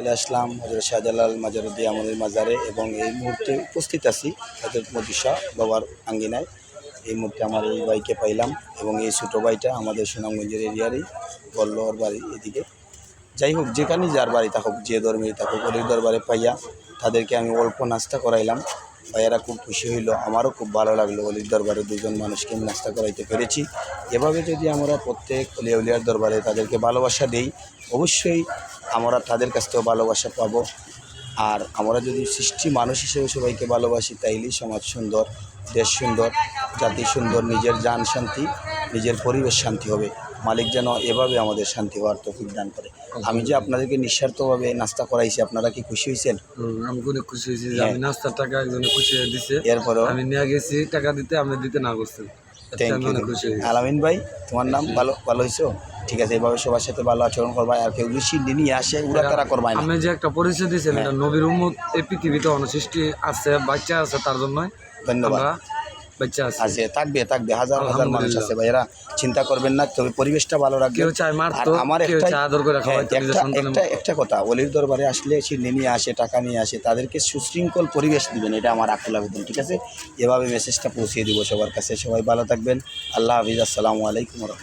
চলে আসলাম হজরত শাহজালাল মাজারুদ্দি আমলের মাজারে এবং এই মুহূর্তে উপস্থিত আছি হজরত মদিশা বাবার আঙ্গিনায়। এই মুহূর্তে আমার এই বাইকে পাইলাম এবং এই ছোটো বাইটা আমাদের সুনামগঞ্জের এরিয়ারই বল্লর বাড়ি এদিকে। যাই হোক, যেখানে যার বাড়ি থাকুক, যে ধর্মেই থাকুক অলির দরবারে পাইয়া তাদেরকে আমি অল্প নাস্তা করাইলাম। ভাইয়ারা খুব খুশি হইল, আমারও খুব ভালো লাগল অলির দরবারে দুজন মানুষকে আমি নাস্তা করাইতে পেরেছি। এভাবে যদি আমরা প্রত্যেক অলিয়াউলিয়ার দরবারে তাদেরকে ভালোবাসা দেই অবশ্যই আমরা তাদের কাছ থেকেও ভালোবাসা পাবো। আর আমরা যদি সৃষ্টি মানুষ হিসেবে সবাইকে ভালোবাসি তাইলেই সমাজ সুন্দর দেশ সুন্দর জাতি সুন্দর নিজের যান শান্তি নিজের পরিবেশ শান্তি হবে। মালিক যেন এভাবে আমাদের শান্তি হওয়ার তৌফিক দান করে। আমি যে আপনাদেরকে নিঃস্বার্থভাবে নাস্তা করাইছি আপনারা কি খুশি হয়েছেন আমি অনেক খুশি হয়েছি হ্যাঁ। আমি নাস্তার টাকা একজনে খুশি হয়ে দিছে। এরপরে আমি নিয়ে গেছি টাকা দিতে আপনি দিতে না করছেন। থ্যাংক ইউ খুশি হয়েছি। আলামিন ভাই তোমার নাম ভালো ভালো হয়েছো? ঠিক আছে এভাবে সবার সাথে ভালো আচরণ করবা আর কেউ বেশি নিয়ে আসে ওরা তারা করবাই আমি যে একটা পরিচয় দিয়েছেন হ্যাঁ। নবীর উম্মত এই পৃথিবীতে অনসৃষ্টি আছে বাচ্চা আছে তার জন্যই। ধন্যবাদ। আছি। থাকবে থাকবে হাজার হাজার মানুষ আছে ভাইয়েরা চিন্তা করবেন না তবে পরিবেশটা ভালো রাখবে আর আমার একটা নিজের একটা একটা কথা অলির দরবারে আসলে সে নিয়ে আসে টাকা নিয়ে আসে তাদেরকে সুশৃঙ্খল পরিবেশ দিবেন এটা আমার আকুল আবেদন ঠিক আছে? এভাবে মেসেজটা পৌঁছিয়ে দিব সবার কাছে সবাই ভালো থাকবেন। আল্লাহ হাফিজ আসসালামু আলাইকুম